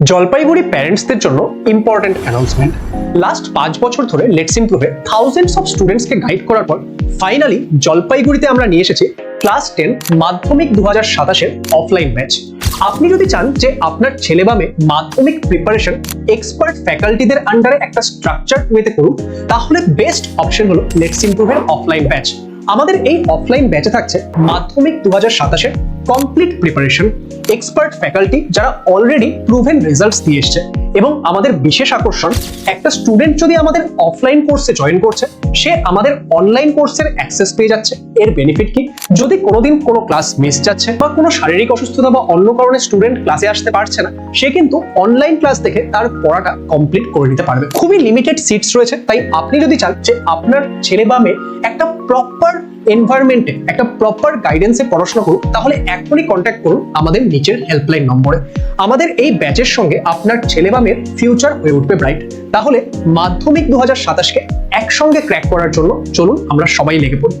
জলপাইগুড়ি প্যারেন্টসদের জন্য important announcement last পাঁচ বছর ধরে লেটস ইমপ্রুভে থাউজেন্ডস অফ স্টুডেন্টসকে গাইড করার পর ফাইনালি জলপাইগুড়িতে আমরা নিয়ে এসেছি ক্লাস টেন মাধ্যমিক দু হাজার সাতাশের অফলাইন ব্যাচ আপনি যদি চান যে আপনার ছেলে বা মেয়ে মাধ্যমিক প্রিপারেশন এক্সপার্ট ফ্যাকাল্টিদের আন্ডারে একটা স্ট্রাকচার ওয়েতে করুক, তাহলে বেস্ট অপশন হলো লেটস ইমপ্রুভের অফলাইন ব্যাচ আমাদের এই অফলাইন ব্যাচে থাকছে মাধ্যমিক দু হাজার সাতাশের কমপ্লিট প্রিপারেশন এক্সপার্ট ফ্যাকাল্টি যারা অলরেডি প্রুভেন রেজাল্টস দিয়ে এসছে এবং আমাদের বিশেষ আকর্ষণ, একটা স্টুডেন্ট যদি আমাদের অফলাইন কোর্সে জয়েন করছে, সে আমাদের অনলাইন কোর্সের অ্যাক্সেস পেয়ে যাচ্ছে। এর বেনিফিট কি? যদি কোনোদিন কোনো ক্লাস মিস যাচ্ছে বা কোনো শারীরিক অসুস্থতা বা অন্য কারণে স্টুডেন্ট ক্লাসে আসতে পারছে না, সে কিন্তু অনলাইন ক্লাস দেখে তার পড়াটা কমপ্লিট করে নিতে পারবে। খুবই লিমিটেড সিটস রয়েছে, তাই আপনি যদি চান যে আপনার ছেলে বা মেয়ে একটা প্রপার এনভায়রনমেন্টে একটা প্রপার গাইডেন্সে পড়াশোনা করুন তাহলে এখনই কন্ট্যাক্ট করুন আমাদের নিচের হেল্পলাইন নম্বরে। আমাদের এই ব্যাচের সঙ্গে আপনার ছেলে বা মেয়ের ফিউচার হয়ে উঠবে ব্রাইট তাহলে মাধ্যমিক দু হাজার সাতাশকে একসঙ্গে ক্র্যাক করার জন্য চলুন আমরা সবাই লেগে পড়ি।